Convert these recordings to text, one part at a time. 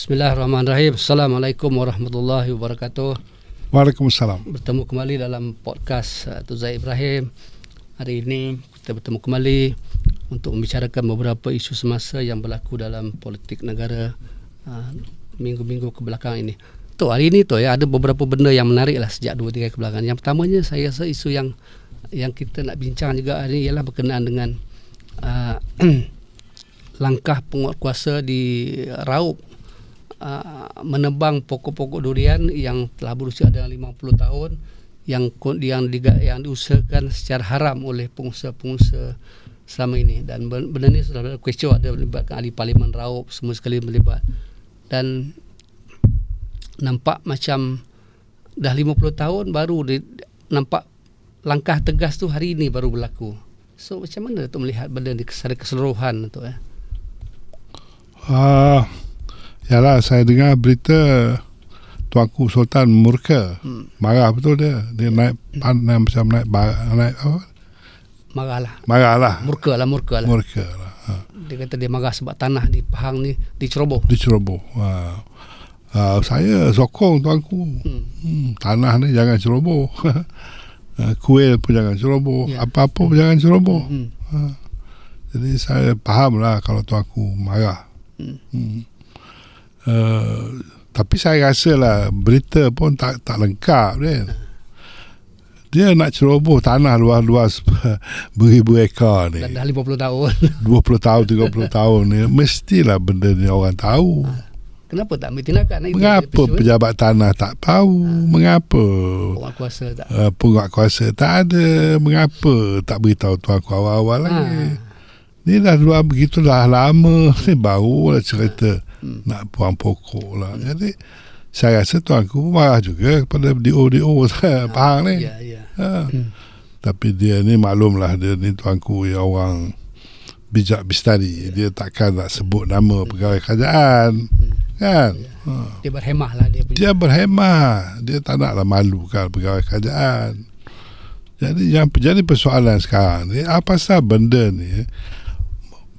Bismillahirrahmanirrahim. Assalamualaikum warahmatullahi wabarakatuh. Waalaikumsalam. Bertemu kembali dalam podcast uh, Tuzai Ibrahim. Hari ini kita bertemu kembali untuk membicarakan beberapa isu semasa yang berlaku dalam politik negara uh, minggu-minggu kebelakang ini. Tu hari ini tu ya ada beberapa benda yang menarik lah sejak 2 3 kebelakang. Yang pertamanya saya rasa isu yang yang kita nak bincang juga hari ini ialah berkenaan dengan uh, langkah penguatkuasa di Raup uh, menebang pokok-pokok durian yang telah berusia dalam 50 tahun yang yang diga, yang diusahakan secara haram oleh pengusaha-pengusaha selama ini dan benda ni sudah ada kuesto ada melibatkan ahli parlimen Raup semua sekali melibat dan nampak macam dah 50 tahun baru di, nampak langkah tegas tu hari ini baru berlaku. So macam mana tu melihat benda ni secara keseluruhan tu eh? Uh, yalah saya dengar berita Tuanku Sultan murka. Hmm. Marah betul dia. Dia naik panas macam naik naik apa? Marahlah. Marahlah. Murka lah, murka lah. Murka lah. Ha. Dia kata dia marah sebab tanah di Pahang ni diceroboh. Diceroboh. Ha. Uh, saya sokong tuanku. Hmm. Hmm, tanah ni jangan ceroboh. uh, kuil pun jangan ceroboh. Ya. Apa-apa pun jangan ceroboh. Hmm. Uh, jadi saya faham lah kalau tuanku marah. Hmm. Hmm. Uh, tapi saya rasa lah berita pun tak tak lengkap kan. Dia nak ceroboh tanah luas-luas beribu ekar ni. Dah 50 tahun. 20 tahun, 30 tahun ni. Mestilah benda ni orang tahu. Kenapa tak ambil tindakan? Mengapa pejabat tanah tak tahu? Ha. Mengapa? Penguat kuasa tak? Uh, penguat kuasa tak ada. Mengapa tak beritahu tuan ku awal-awal ha. lagi? Ni dah dua begitu dah lama. Ni baru lah cerita. Ha hmm. nak buang pokok lah. Hmm. Jadi saya rasa tuan aku marah juga kepada DO-DO ha, Pahang ni. Ya, ya. Ha. Hmm. Tapi dia ni maklum lah dia ni tuanku yang orang bijak bistari. Ya. Dia takkan nak sebut nama hmm. pegawai kerajaan. Hmm. Kan? Ya. Ha. Dia berhemah lah dia punya. Dia berhemah. Dia tak nak lah malu kan pegawai kerajaan. Jadi yang jadi persoalan sekarang ni apa sah benda ni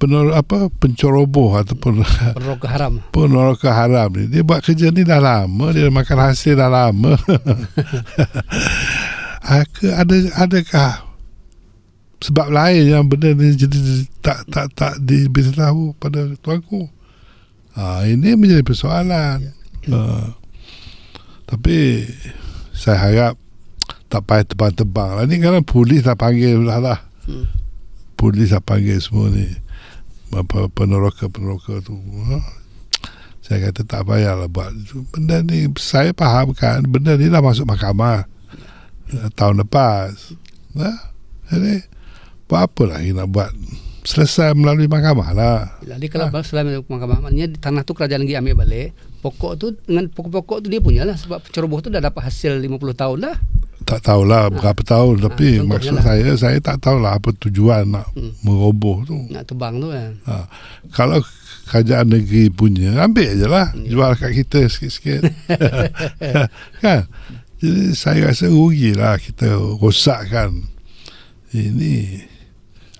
penor apa penceroboh ataupun peneroka haram. Peneroka haram ni. Dia buat kerja ni dah lama, dia makan hasil dah lama. Ke ada adakah sebab lain yang benda ni jadi tak tak tak diberitahu pada tuanku. Ha, ini menjadi persoalan. Ya. Uh, tapi saya harap tak payah tebang-tebang lah. Ni kan polis dah panggil lah lah. Hmm. Polis dah panggil semua ni apa peneroka-peneroka tu ha? saya kata tak payahlah buat benda ni saya faham kan benda ni dah masuk mahkamah ya. tahun lepas ha? jadi buat apa lagi nak buat selesai melalui mahkamah lah jadi kalau ha? selesai melalui mahkamah maknanya tanah tu kerajaan lagi ambil balik pokok tu dengan pokok-pokok tu dia punya lah sebab penceroboh tu dah dapat hasil 50 tahun lah tak tahulah ha. berapa tahun ha. tapi ha, maksud lah. saya saya tak tahulah apa tujuan nak hmm. meroboh tu nak tebang tu kan ha. kalau kerajaan negeri punya ambil je lah hmm. jual kat kita sikit-sikit kan jadi saya rasa rugilah kita rosakkan ini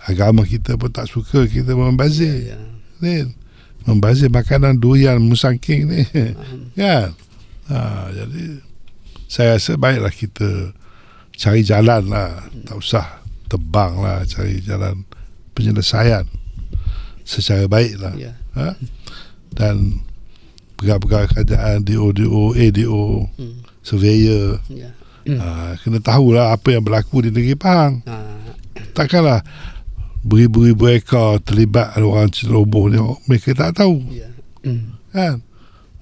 agama kita pun tak suka kita membazir ya, ya. membazir makanan durian musangking ni hmm. kan ha, jadi saya rasa baiklah kita cari jalan lah tak usah tebang lah cari jalan penyelesaian secara baik lah yeah. ha? dan pegawai-pegawai kerajaan DO-DO ADO hmm. surveyor yeah. ha, kena tahulah apa yang berlaku di negeri Pahang ha. takkanlah beribu-ribu ekor terlibat orang ceroboh ni mereka tak tahu yeah. mm. kan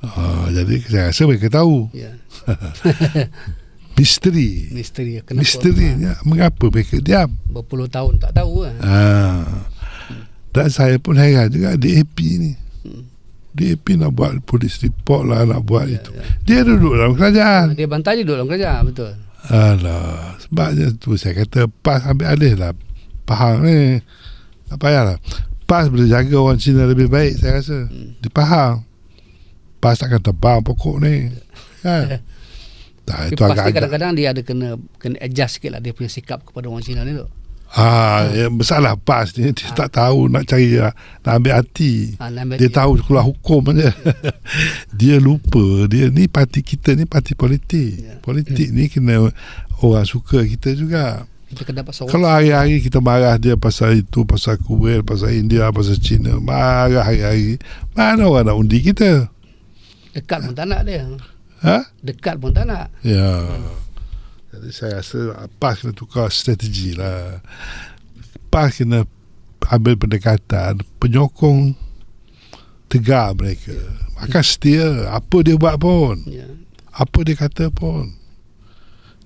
Uh, jadi saya rasa mereka tahu. Ya. Misteri. Misteri. Kenapa? Misteri. Ya. Mengapa mereka diam? Berpuluh tahun tak tahu. Uh, dan saya pun heran juga DAP ni. Hmm. DAP nak buat polis report lah nak buat ya, itu. Ya. Dia duduk dalam kerajaan. Dia bantai duduk dalam kerajaan betul. Alah, sebabnya tu saya kata PAS ambil alih lah. Pahang ni. Tak payahlah. PAS boleh jaga orang Cina lebih baik saya rasa. Hmm. Di Pahang. PAS takkan tebang pokok ni kan tak, itu agak kadang-kadang dia ada kena kena adjust sikit lah dia punya sikap kepada orang Cina ni tu Ah, yang masalah PAS ni dia tak tahu nak cari nak ambil hati. Ah, nak ambil Dia hati. tahu keluar hukum aja. dia lupa dia ni parti kita ni parti politik. Ya. Politik ni kena orang suka kita juga. Kita kena sorok. Kalau hari-hari kita marah dia pasal itu, pasal Kuwait, pasal India, pasal China, marah hari-hari, mana orang nak undi kita? Dekat pun tak nak dia. Ha? Dekat pun tak nak. Ya. Jadi saya rasa PAS kena tukar strategi lah. PAS kena ambil pendekatan penyokong tegar mereka. Maka setia apa dia buat pun. Ya. Apa dia kata pun.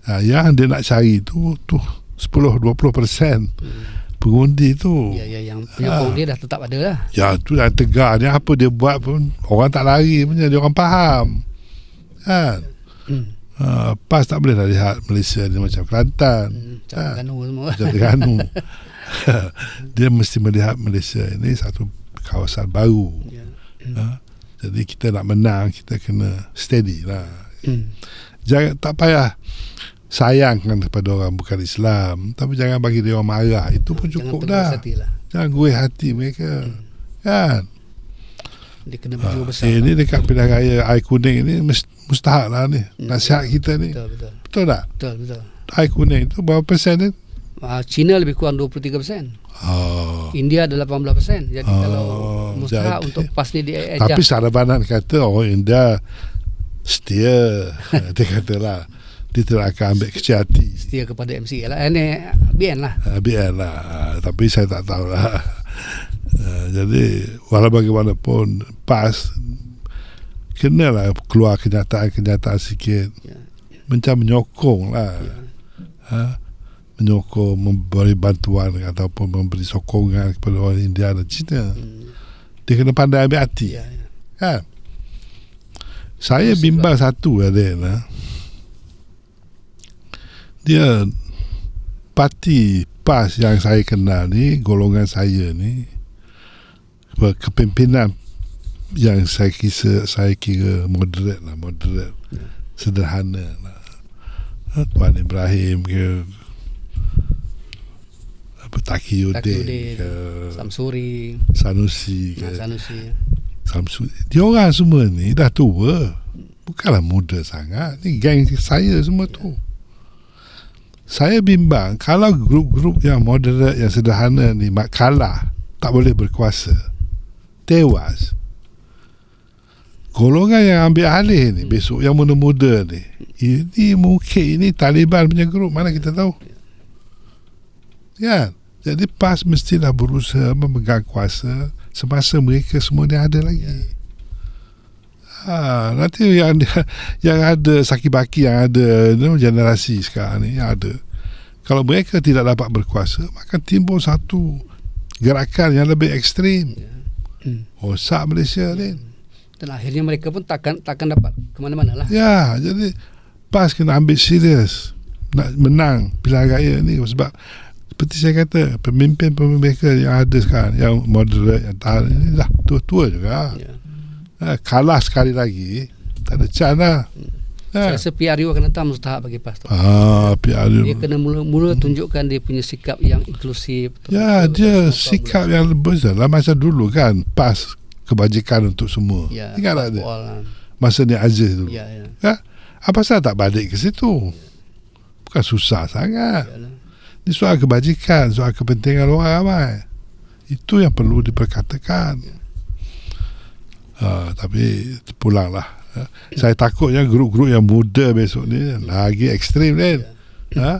Ha, yang dia nak cari tu tu 10-20% pengundi tu. Ya, ya, yang penyokong Ah. dia dah tetap ada lah. Ya tu yang tegar ni apa dia buat pun orang tak lari punya dia orang faham. Kan? Hmm. Uh, PAS tak boleh lah lihat Malaysia ni macam Kelantan Hmm. Macam Ah. Terengganu semua. macam Terengganu dia mesti melihat Malaysia ini satu kawasan baru Ya. uh, jadi kita nak menang kita kena steady lah Hmm. jangan tak payah sayangkan kepada orang bukan Islam tapi jangan bagi dia orang marah itu pun Jangan cukup dah lah. jangan gue hati mereka kan Dia kena berjiwa Ah, besar. ini dekat pilihan raya air kuning ini must- mustahak lah ni Hmm. nasihat kita ni Betul, betul. betul tak Betul, betul. air kuning tu berapa persen ni Ah, China lebih kurang 23%. Oh. India ada 18%. Jadi Oh, kalau mustahak jadi- untuk PAS ni dia Tapi adjust. Sarabanan kata orang India setia. dia kata lah. Dia tidak akan ambil kecil hati. setia kepada MCA lah. Eh, ni BN lah. Uh, biar lah. Uh, tapi saya tak tahu lah. Uh, jadi walau bagaimanapun PAS kenalah keluar kenyataan-kenyataan sikit. Ya. Macam menyokong lah. Ya. Ha? Menyokong, memberi bantuan ataupun memberi sokongan kepada orang India dan Cina. Hmm. Dia kena pandai ambil hati. Ya, ya. Kan? Saya bimbang satu lah dia nah. Dia parti PAS yang saya kenal ni, golongan saya ni kepimpinan yang saya kira saya kira moderate lah, moderate. Ya. Sederhana lah. Ha, Tuan Ibrahim ke apa Taqiyuddin, ke Samsuri, Sanusi ke nah, Sanusi. Samsung dia orang semua ni dah tua bukanlah muda sangat ni geng saya semua tu saya bimbang kalau grup-grup yang moderate yang sederhana ni mak kalah tak boleh berkuasa tewas. Golongan yang ambil alih ni besok yang muda-muda ni ini mungkin ini Taliban punya grup mana kita tahu? Kan? Jadi PAS mestilah berusaha memegang kuasa semasa mereka semua ni ada lagi. Ha, nanti yang yang ada saki-baki yang ada you know, generasi sekarang ni yang ada. Kalau mereka tidak dapat berkuasa, maka timbul satu gerakan yang lebih ekstrim. Ya. Hmm. Rosak Malaysia ni. Dan akhirnya mereka pun takkan takkan dapat ke mana-mana lah. Ya, jadi PAS kena ambil serius nak menang pilihan raya ni sebab seperti saya kata pemimpin-pemimpin mereka yang ada sekarang yang moderate yang tahan ini dah tua-tua juga. Ya. Ha, kalah sekali lagi tak ada chance lah. Saya Ha. rasa PRU akan datang mustahak bagi PAS tu. Ah, PR Dia kena mula-mula tunjukkan dia punya sikap yang inklusif. Ya, dia sikap yang besar lah masa dulu kan PAS kebajikan untuk semua. Ya, Ingat tak dia? lah. Masa ni Aziz dulu. Ya, ya. Ha? Apa saya tak balik ke situ? Bukan susah sangat. Yalah. Ini soal kebajikan, soal kepentingan orang ramai. Itu yang perlu diperkatakan. Uh, tapi pulanglah. Uh, saya takutnya grup-grup yang muda besok ni lagi ekstrim kan. Ha?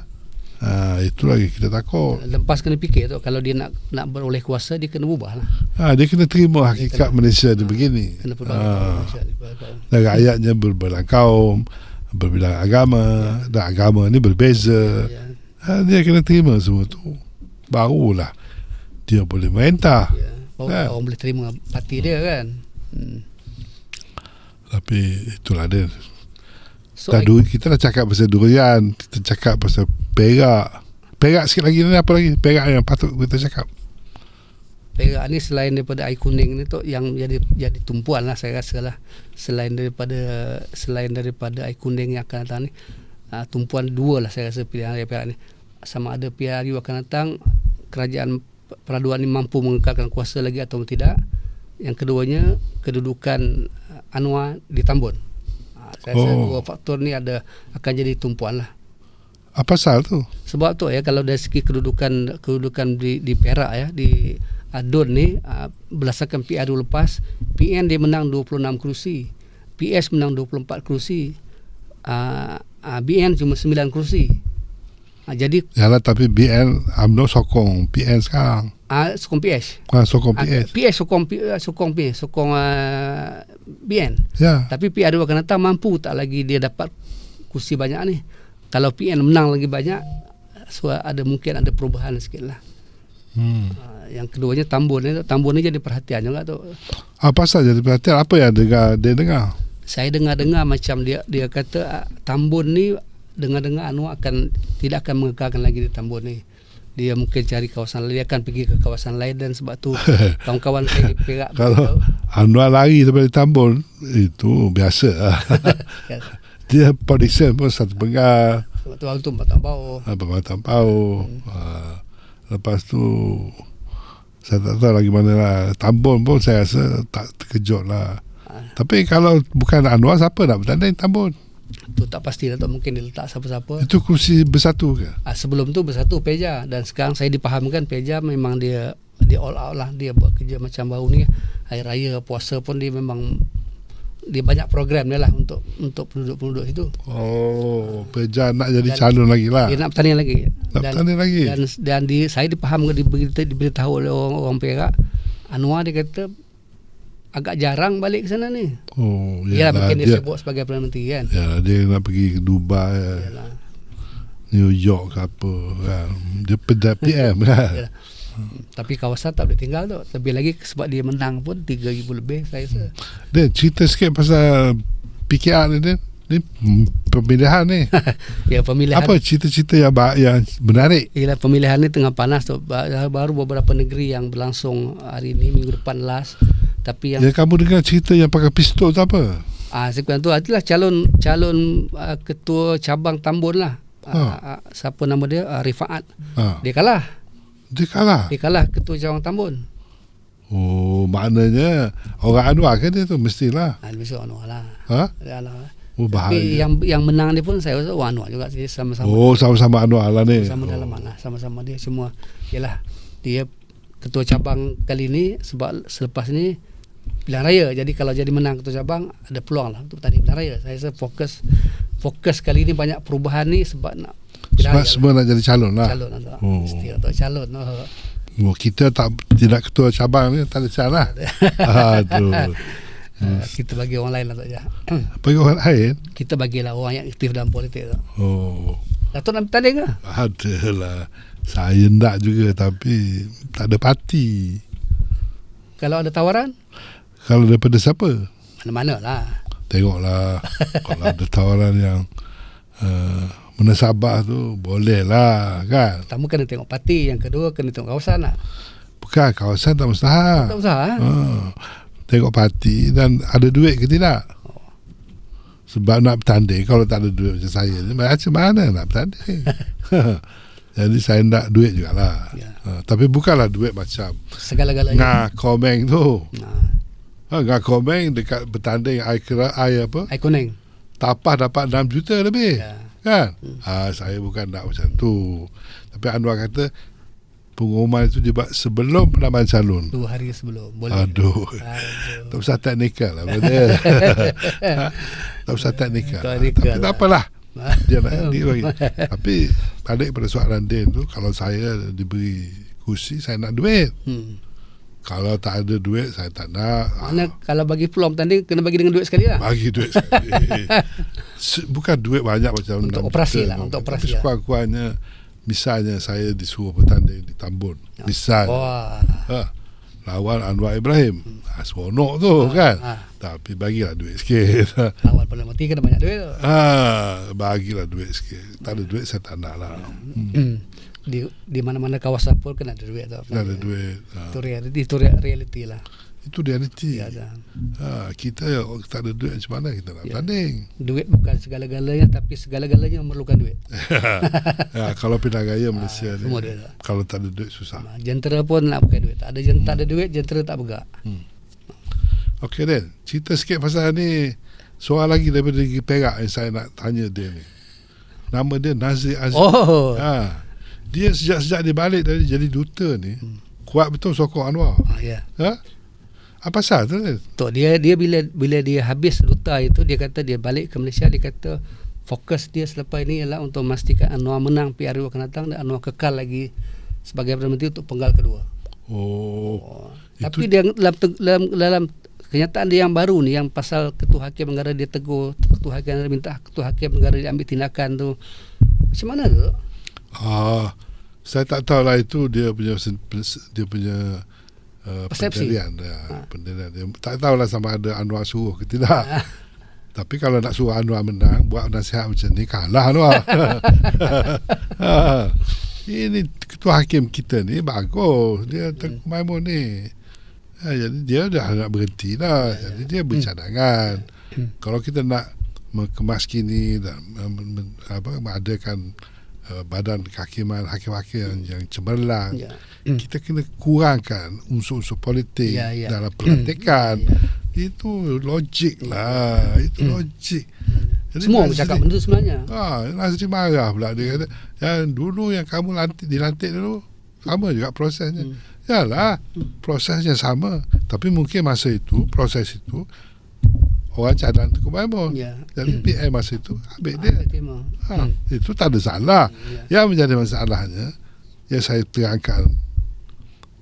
Ha, itu lagi kita takut. Lepas kena fikir tu kalau dia nak nak beroleh kuasa dia kena ubah lah. Ha, dia kena terima hakikat kena- Malaysia dia begini. Kena pelbagai Ha. Dan rakyatnya berbelang kaum, berbilang agama, dan agama ni berbeza. Ya, Ha, dia kena terima semua tu. Barulah dia boleh merintah. ya. Baru Kan? orang boleh terima parti dia kan. Hmm. Tapi itulah dia. So, Dah du- kita dah cakap pasal durian, kita cakap pasal perak. Perak sikit lagi ni apa lagi? Perak yang patut kita cakap. Perak ni selain daripada air kuning ni tu yang jadi jadi tumpuan lah saya rasa lah. Selain daripada selain daripada air kuning yang akan datang ni uh, tumpuan dua lah saya rasa pilihan raya Perak ni. Sama ada PRU akan datang kerajaan peraduan ini mampu mengekalkan kuasa lagi atau tidak. Yang keduanya kedudukan uh, Anwar di Tambun. Ha, saya rasa Oh. dua faktor ni ada akan jadi tumpuan lah. Apa pasal tu? Sebab tu ya kalau dari segi kedudukan kedudukan di, di Perak ya di Adun ni uh, berdasarkan PRU lepas PN dia menang 26 kerusi. PS menang 24 kerusi. Uh, uh, BN cuma 9 kerusi. Uh, jadi Yalah tapi BN UMNO sokong PN sekarang. Uh, sokong PS. Ha, sokong Ah, PS. PS sokong uh, sokong P sokong uh, BN. Ya. Tapi PRU akan datang mampu tak lagi dia dapat kursi banyak ni. Kalau PN menang lagi banyak so ada mungkin ada perubahan sikit lah. Hmm. Uh, yang keduanya Tambun ni Tambun ni jadi perhatian juga tu. Apa pasal jadi perhatian? Apa yang dengar dia dengar? Saya dengar-dengar macam dia dia kata ah, Tambun ni dengar-dengar Anwar akan tidak akan mengekalkan lagi di Tambun ni. Dia mungkin cari kawasan lain, dia akan pergi ke kawasan lain dan sebab tu kawan-kawan saya di Perak Kalau Anwar lari daripada Tambun itu biasa. dia politician pun satu penggal. sebab tu waktu Batang apa batang pau uh, lepas tu saya tak tahu lagi mana lah. Tambun pun saya rasa tak terkejut lah tapi kalau bukan Anwar siapa nak bertanding Tambun Tu tak pasti lah tu mungkin dia letak siapa-siapa. itu kursi bersatu ke? Ah, sebelum tu bersatu Peja. Dan sekarang saya dipahamkan Peja memang dia dia all out lah. Dia buat kerja macam baru ni. Hari raya puasa pun dia memang dia banyak program dia lah untuk untuk penduduk-penduduk situ. oh Peja nak jadi Dan- calon lagi lah. Dia nak bertanding lagi. nak bertanding lagi? dan dan di saya dipahamkan diberitahu, diberitahu oleh orang, orang Perak. Anwar dia kata agak jarang balik ke sana ni. oh Ya, yalah, mungkin dia, dia sibuk sebagai Perdana Menteri kan. yalah, dia nak pergi ke Dubai Yalah. New York ke apa kan. dia pedap PM kan Yalah. Tapi kawasan tak boleh tinggal tu. Lebih lagi sebab dia menang pun 3000 lebih saya rasa. dia cerita sikit pasal PKR ni dia ni pemilihan ni ya pemilihan apa cerita-cerita yang yang menarik Ialah pemilihan ni tengah panas tu. Ba- Baru beberapa negeri yang berlangsung hari ni minggu depan last. Tapi yang yang kamu dengar cerita yang pakai pistol tu apa ah sekarang tu adalah calon calon uh, ketua cabang Tambun lah. Uh, uh, siapa nama dia? Uh, Rifaat. ha. Dia kalah. dia kalah Dia kalah ketua cabang Tambun. oh maknanya orang Anwar kan dia tu mestilah Ha, lebih seorang Anwar lah. ha Dia lah. oh Tapi bahaya yang yang menang dia pun saya rasa orang Anwar juga. Jadi sama-sama. oh sama-sama Anwar lah ni sama dalam oh. mana sama-sama dia semua yalah dia ketua cabang kali ni sebab selepas ni pilihan raya. Jadi kalau jadi menang ketua cabang ada peluang lah untuk bertanding pilihan raya. Saya rasa fokus fokus kali ni banyak perubahan ni sebab nak sebab raya semua nak jadi calon lah. lah calon lah Oh. mesti untuk calon. Oh. oh, kita tak tidak ketua cabang ni tak ada salah aduh. Uh, kita bagi orang lain lah tak jah. bagi orang lain? Kita bagilah orang yang aktif dalam politik tu. Oh. Datuk nak bertanding ke? adalah saya nak juga tapi tak ada parti Kalau ada tawaran? Kalau daripada siapa? Mana-mana lah Tengoklah. Kalau ada tawaran yang uh, Menasabah tu Boleh lah kan? Pertama kena tengok parti Yang kedua kena tengok kawasan lah. Bukan kawasan tak mustahak. Tak usah lah ha. Tengok parti Dan ada duit ke tidak? Sebab nak bertanding Kalau tak ada duit macam saya Macam mana nak bertanding Jadi saya nak duit jugalah. Ya. ha. Tapi bukanlah duit macam Segala-galanya. Ngah komeng tu. Nah, ha, Ngah komeng Dekat bertanding Air, kera, air apa? Air kuning. Tapah dapat 6 juta lebih Ya. kan? Ha, saya bukan nak macam tu. Tapi Anwar kata pengumuman itu dibuat sebelum penambahan calon. Dua hari sebelum. Boleh. Aduh. Aduh. tak usah teknikal lah tak usah teknikal lah. Tapi tak lah. apalah. Dia nak dia bagi. Tapi balik pada soalan Din tu kalau saya diberi kursi saya nak duit. Hmm. kalau tak ada duit saya tak nak. Mana kalau bagi peluang bertanding Kena bagi dengan duit sekali lah. Bagi duit sekali. Se- bukan duit banyak macam Untuk 6 operasi juta, lah, untuk tapi operasi lah. sekurang-kurangnya misalnya saya disuruh bertanding di Tambun. Misal. Wah. Ha, lawan Anwar Ibrahim ha, seronok tu kan ah. Tapi bagilah duit sikit. Awal pada mati kena banyak duit tu. ah, bagilah duit sikit. Tak ada duit saya tak nak lah. Hmm. di di mana-mana kawasan pun kena ada duit tu. Tak ada duit. Ah. Itu reality, itu rea- reality lah. Itu realiti. Ya. Ha, kita tak ada duit macam mana kita nak Ya. bertanding. Duit bukan segala-galanya tapi segala-galanya memerlukan duit. ya, kalau pindah gaya Malaysia Ah, ni, duit kalau tak ada duit susah. Ah, Jentera pun nak pakai duit. Tak ada jen- tak ada duit, jentera tak bergerak. Okey Dan, cerita sikit pasal ni soal lagi daripada Negeri Perak yang saya nak tanya dia ni. Nama dia Nazir Aziz. Oh. Ha. Dia sejak-sejak dia balik dari jadi duta ni, kuat betul sokong Anwar. Ah, ya. Ha? Apa pasal tu? Tok dia dia bila bila dia habis duta itu dia kata dia balik ke Malaysia dia kata fokus dia selepas ini ialah untuk memastikan Anwar menang PRU akan datang dan Anwar kekal lagi sebagai Perdana Menteri untuk penggal kedua. Oh. Oh. Tapi dia dalam, dalam dalam kenyataan dia yang baru ni yang pasal ketua hakim negara dia tegur ketua hakim negara minta ketua hakim negara dia ambil tindakan tu. Macam mana tu? Ah, saya tak tahu lah itu dia punya dia punya uh, Persepsi. pendirian dia, pendirian dia. Tak tahulah sama ada Anwar suruh ke tidak. Tapi kalau nak suruh Anwar menang, buat nasihat macam ni, kalah Anwar. ha. Ini ketua hakim kita ni bagus. Dia Tengku Maimun ni. Ha, jadi dia dah nak berhenti lah. Jadi dia bercadangan. Kalau kita nak kini dan apa, mengadakan uh, badan kehakiman hakim-hakim yang, yang cemerlang Ya. kita kena kurangkan unsur-unsur politik Ya, ya. dalam pelantikan Ya. itu logik lah itu logik Jadi Semua Nazri- bercakap benda sebenarnya. Ha, Nazri marah pula dia kata yang dulu yang kamu lantik dilantik dulu sama juga prosesnya. Hmm. Yalah, prosesnya sama. Tapi mungkin masa itu, proses itu orang cadang Tengku Maimun. Ya. Jadi PM masa itu ambil dia. Ambil tema. Ha, Hmm. itu tak ada salah. Ya. Yang menjadi masalahnya yang saya terangkan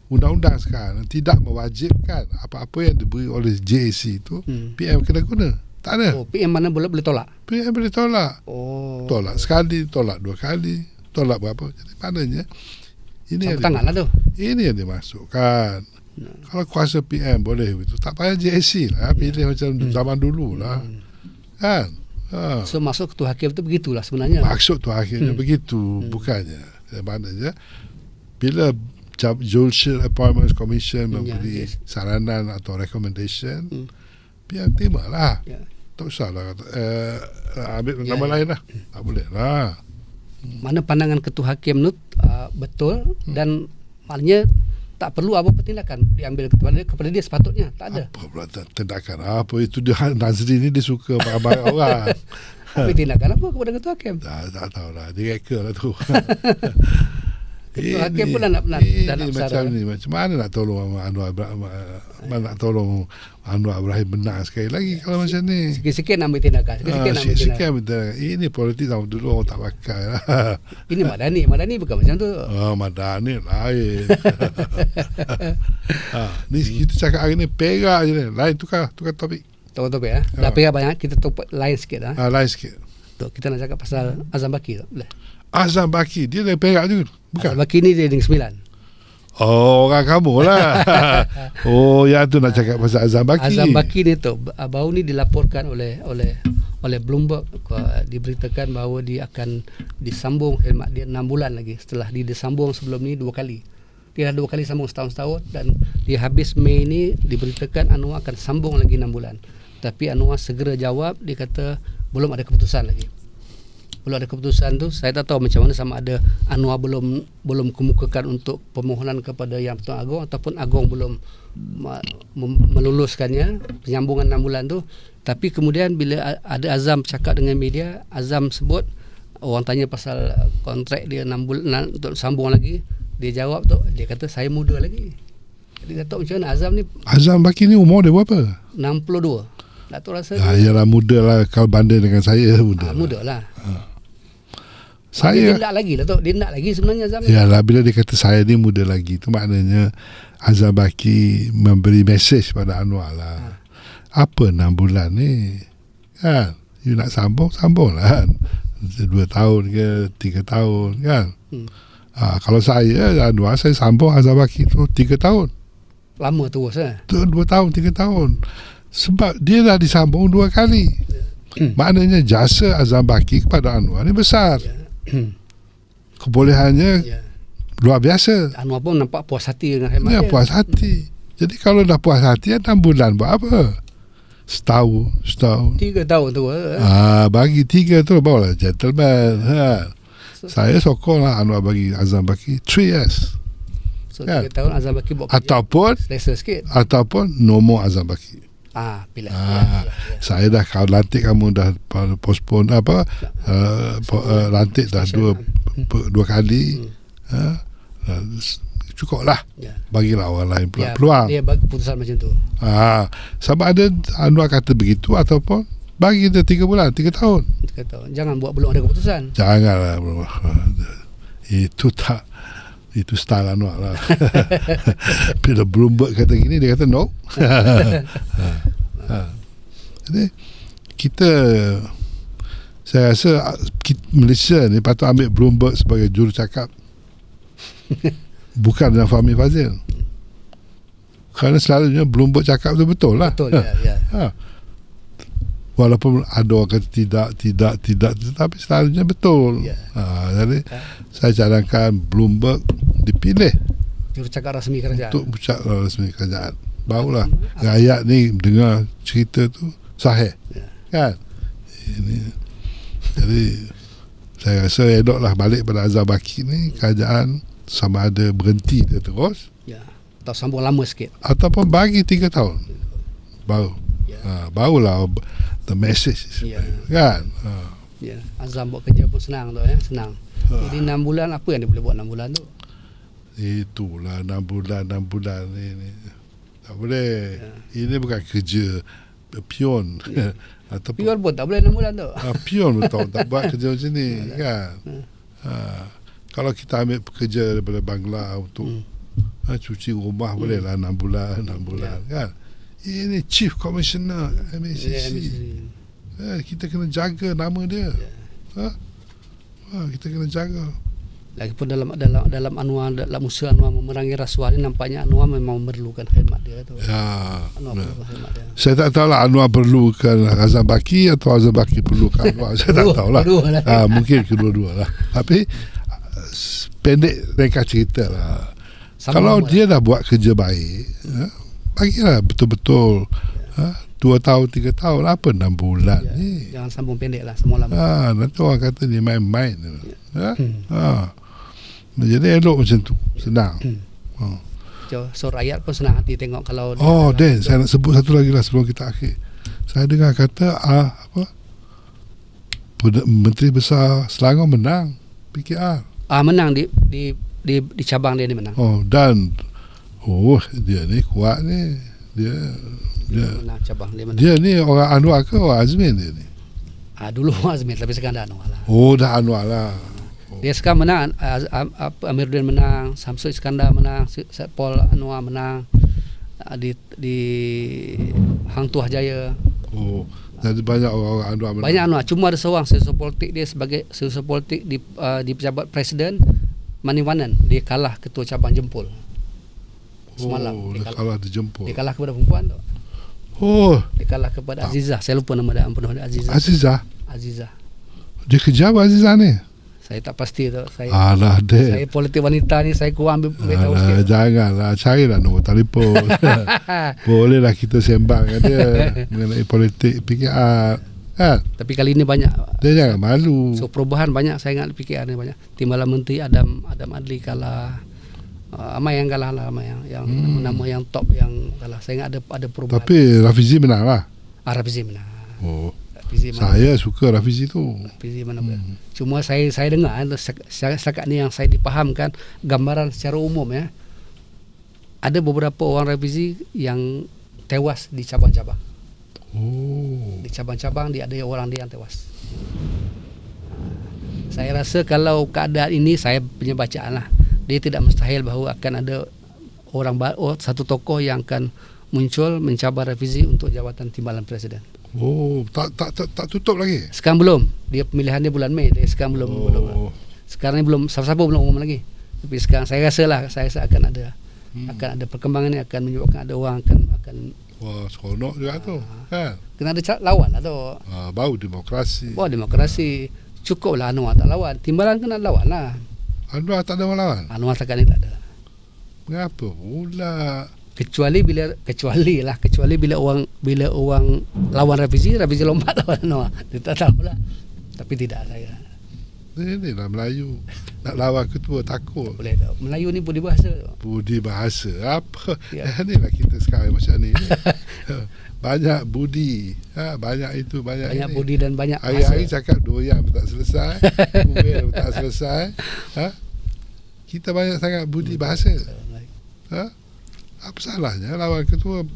undang-undang sekarang tidak mewajibkan apa-apa yang diberi oleh JAC itu Hmm. PM kena guna. Tak ada. Oh, PM mana boleh boleh tolak? PM boleh tolak. Oh. Tolak sekali, tolak dua kali, tolak berapa. Jadi maknanya ini yang tangan lah tu. ini yang dimasukkan. Kalau kuasa PM boleh begitu. Tak payah JAC lah. Pilih macam zaman dulu lah. Kan? Ha. So masuk ketua hakim tu begitulah sebenarnya. Maksud tu akhirnya begitu. Bukannya. Maknanya bila Judicial Appointments Commission Ya, memberi yes. saranan atau recommendation, Hmm. PM terima lah. Ya. Tak usah lah kata, eh, ambil Ya, nama ya. lain lah. Tak boleh lah. Mana pandangan ketua hakim tu uh, betul dan maknanya tak perlu apa tindakan diambil kepada dia, kepada dia sepatutnya. Tak ada. Apa pula tindakan apa itu dia Nazri ni dia suka marah-marah orang. Tapi tindakan apa kepada ketua hakim? tak, tak tahu lah. Dia reka lah tu. Ketua hakim pun dah nak- nak- ini dah nak macam ni. Macam mana nak tolong Anwar Ibrahim, mana nak tolong Anwar Ibrahim menang sekali lagi kalau macam ni. Sikit-sikit nak ambil tindakan. Sikit-sikit Ah, nak ambil Sikit-sikit tindakan. betul. Ini politik zaman dulu orang tak pakai lah. Ini Madani. Madani bukan macam tu. Oh, Madani lain. ha, ni kita cakap hari ni perak je ni. Lain tukar, tukar topik. Tahu topik eh. Ah. Dah pegang banyak kita topik lain sikit lah. Ha, lain sikit. Kita nak cakap pasal Azam Baki. Boleh. Azam Baki, dia dari Perak juga. Bukan? Azam Baki ni dia Negeri Sembilan. Oh, orang kamu lah. oh, yang tu nak cakap pasal Azam Baki. Azam Baki ni tu baru ni dilaporkan oleh oleh oleh Bloomberg diberitakan bahawa dia akan disambung khidmat dia 6 bulan lagi setelah dia disambung sebelum ni dua kali. Dia dah dua kali sambung setahun setahun dan dia habis Mei ni diberitakan Anwar akan sambung lagi 6 bulan. Tapi Anwar segera jawab dia kata belum ada keputusan lagi. Belum ada keputusan tu saya tak tahu macam mana sama ada Anwar belum belum kemukakan untuk permohonan kepada Yang Pertuan Agong ataupun Agong belum meluluskannya penyambungan 6 bulan tu tapi kemudian bila ada Azam cakap dengan media Azam sebut orang tanya pasal kontrak dia 6 bulan untuk sambung lagi dia jawab tu dia kata saya muda lagi dia kata macam mana Azam ni Azam Baki ni umur dia berapa? 62 Datuk rasa Ya, dia, ialah muda lah. Kalau banding dengan saya, muda. ah, muda lah Saya, dia nak lagi lah tu dia nak lagi sebenarnya Azam ni Yalah bila dia kata saya ni muda lagi tu maknanya Azam Baki memberi mesej pada Anwar lah. Apa enam bulan ni? Kan? You nak sambung, sambung lah kan? Dua tahun ke, tiga tahun kan? Hmm. Ha, kalau saya, Anwar, saya sambung Azam Baki tu tiga tahun. lama terus eh Tu dua tahun, tiga tahun. Sebab dia dah disambung dua kali. Maknanya jasa Azam Baki kepada Anwar ni besar. Kebolehannya Ya. luar biasa. Anwar pun nampak puas hati dengan khidmat Dia dia. puas hati. Jadi kalau dah puas hati, enam bulan buat apa? Setahun, setahun. Tiga tahun tu. eh. Ah, bagi tiga tu barulah gentleman. Ha. Saya sokong lah Anwar bagi Azam Baki 3 years. So Ya. tiga tahun Azam Baki buat. Ataupun Selesa sikit. ataupun nombor Azam Baki. Ah, pilih. Ah. Ya, ya, ya. Saya dah lantik kamu dah postpone apa uh, po- uh, lantik dah dua pe- dua kali. Hmm. Ha. Cukup lah Ya. Bagilah orang lain pula Ya, peluang. Dia bagi keputusan macam tu. Ha, sama ada Anwar kata begitu ataupun bagi dia tiga bulan, tiga tahun. Dia kata, jangan buat belum ada keputusan. Janganlah. Itu tak itu style Anwar lah. Bila Bloomberg kata gini dia kata no. ha. Ha. Jadi kita saya rasa ah, kita, Malaysia ni patut ambil Bloomberg sebagai jurucakap. Bukan dengan Fahmi Fazil. Kerana selalunya Bloomberg cakap tu betul lah. Betul ya, ya. Ha. Walaupun ada orang kata tidak, tidak, tidak Tetapi selalunya betul Ya. ha, Jadi Ha. saya cadangkan Bloomberg dipilih Jurucakap rasmi kerajaan. Untuk bucak rasmi kerajaan Barulah rakyat ni dengar cerita tu sahih Ya. Kan Ini Jadi Saya rasa eloklah balik pada Azhar Baki ni Kerajaan sama ada berhenti dia terus Ya. Atau sambung lama sikit. Ataupun bagi tiga tahun Baru Ya. ha, Barulah The message Ya. Kan ha. Ya. Azam buat kerja pun senang tu ya, senang. Ha. Jadi 6 bulan apa yang dia boleh buat 6 bulan tu? Itulah 6 bulan 6 bulan ni, ni. Tak boleh Ya. Ini bukan kerja Pion Ya. Ataupun Pion pun tak boleh 6 bulan tu. ha, Pion betul Tak buat kerja macam ni Kan Hmm. ha. Kalau kita ambil pekerja daripada Bangla Untuk Hmm. ha, cuci rumah Boleh lah 6 bulan 6 bulan kan Ini Chief Commissioner Ya, MACC MSC. ha, Kita kena jaga nama dia Ya. ha? ha, Kita kena jaga Lagipun dalam dalam dalam Anwar dalam usaha Anwar memerangi rasuah ni nampaknya Anwar memang memerlukan khidmat dia tu. Ya, Anwar ya. perlukan khidmat dia. Saya tak tahu lah Anwar perlukan Razam Baki atau Razam Baki perlukan Anwar. Saya tak Kedua- tahu lah. lah. Ha, mungkin kedua-dua lah. Tapi pendek reka cerita lah. Sama Kalau dia dah buat kerja baik, ha, bagilah betul-betul ha, dua tahun, tiga tahun, apa enam bulan Ya. ni. Jangan sambung pendek lah semua lama. Ha, nanti orang kata dia main-main. Ha? Hmm. Ha. Jadi elok macam tu. Senang. Ha. So, rakyat pun senang hati tengok kalau Oh, Dan, saya nak sebut satu lagi lah sebelum kita akhir. Saya dengar kata ah, apa? Menteri Besar Selangor menang PKR. ah menang di di di, di cabang dia ni menang. Oh, dan oh dia ni kuat ni. Dia Dia dia menang cabang dia menang. dia ni orang Anwar ke orang Azmin dia ni? Ah dulu Azmin tapi sekarang dah Anwar lah. Oh, dah Anwar lah. Dia sekarang menang ah, Am- Am- Amiruddin menang, Samsul Iskandar menang, Paul Anwar menang ah, di di Hang Tuah Jaya. Oh, jadi banyak orang-orang Anwar menang. Banyak Anwar, cuma ada seorang seusaha politik dia sebagai seusaha politik di uh, di pejabat presiden Maniwanan. Dia kalah ketua cabang Jempol. Semalam Oh, dia dia kalah, kalah dijemput. dia kalah kepada perempuan tu. Oh, Dia kalah kepada Azizah. Saya lupa nama dia penuh dia Azizah. Azizah. Azizah. Dia kerja apa Azizah ni? Saya tak pasti tu. Saya Alah, dia. saya politik wanita ni saya kurang ambil, ambil tahu Alah, sikit. janganlah carilah nombor telefon. Bolehlah kita sembang dengan dia mengenai politik PKR. Kan? Tapi kali ini banyak Dia jangan malu. So perubahan banyak saya ingat PKR ni banyak. Timbalan Menteri Adam Adam Adli kalah. Uh, ramai yang kalah lah ramai yang yang Hmm. nama yang top yang kalah. Saya ingat ada ada perubahan. Tapi Rafizi menang lah. ah, Rafizi menang. Oh, Rafizi mana? saya suka Rafizi tu. Rafizi mana hmm. Cuma saya saya dengar sek- setakat ni yang saya dipahamkan gambaran secara umum ya. Ada beberapa orang Rafizi yang tewas di cabang-cabang. Oh. Di cabang-cabang dia ada orang dia yang tewas. Saya rasa kalau keadaan ini saya punya bacaan lah dia tidak mustahil bahawa akan ada orang oh, satu tokoh yang akan muncul mencabar revisi untuk jawatan timbalan presiden. Oh, tak tak tak, tak tutup lagi. Sekarang belum. Dia pemilihan dia bulan Mei. Dia sekarang belum oh. belum. Sekarang ni belum siapa-siapa belum umum lagi. Tapi sekarang saya rasa lah saya rasa akan ada Hmm. akan ada perkembangan ni akan menyebabkan ada orang akan akan Wah, seronok juga tu. Kan? Kena ada ca- lawan lah tu. Ah, bau demokrasi. Bawa demokrasi. Cukuplah Anwar tak lawan. Timbalan kena lawan lah. Anwar tak ada orang lawan. Anwar setakat ni tak ada. Mengapa pula? Kecuali bila kecuali lah kecuali bila orang bila orang lawan revisi revisi lompat lawan Anwar. Dia tak tahu lah. Tapi tidak saya. Ni ni lah Melayu. Nak lawan ketua takut. Boleh tak? Melayu ni budi bahasa. Budi bahasa apa? Ya. Ya. Ni lah kita sekarang macam ni. banyak budi. Ha, banyak itu, banyak, Banyak ini. budi dan banyak Hari-hari bahasa. cakap doyan tak selesai. Kuih pun tak selesai. Ha? Kita banyak sangat budi bahasa. Ha? Apa salahnya lawan ketua?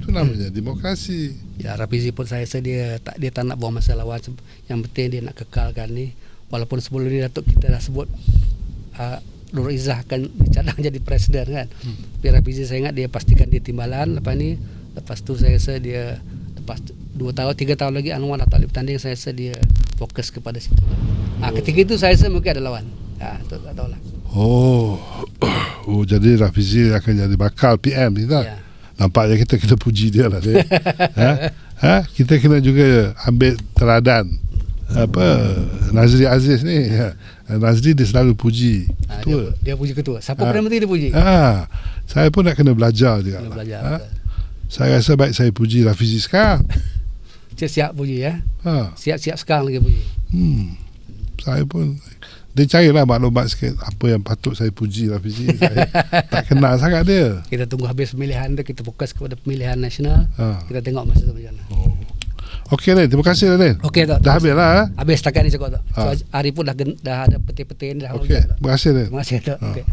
Itu namanya demokrasi. Ya Rafizi pun saya rasa dia tak dia tak nak buang masa lawan yang penting dia nak kekalkan ni walaupun sebelum ni Datuk kita dah sebut uh, Nur Izzah akan dicadang jadi presiden kan. Hmm. Tapi Rafizi saya ingat dia pastikan dia timbalan lepas ni lepas tu saya rasa dia lepas tu- dua tahun tiga tahun lagi Anwar dah tak boleh bertanding saya rasa dia fokus kepada situ. Ah ketika itu saya rasa mungkin ada lawan. Ah tu tak tahulah. Oh, oh jadi Rafizi akan jadi bakal PM ni tak? Ya. Nampaknya kita kena puji dia lah dia. ha? ha? Kita kena juga ambil teladan apa Nazri Aziz ni. Ha. Nazri dia selalu puji Ah, ketua. dia, dia puji ketua. Siapa Ah. Perdana Menteri dia puji? Ha. Saya pun nak kena belajar juga. Kena lah. belajar. Ha? betul. Saya rasa baik saya puji Rafizi sekarang. Cik siap puji ya. Ha. Siap-siap sekarang lagi puji. Hmm. Saya pun dia carilah maklumat sikit apa yang patut saya puji Rafizi. saya tak kenal sangat dia. Kita tunggu habis pemilihan tu kita fokus kepada pemilihan nasional. Ha. Kita tengok masa tu macam mana. Oh. Okey Ren, terima kasih Ren. Okey tak? Dah habis lah. Ha? Habis setakat ni cakap tak. So, Ha. hari pun dah gen- dah ada peti-peti ni dah Okey, hujan tak. terima kasih Ren. Terima kasih tak. Ha. Okey.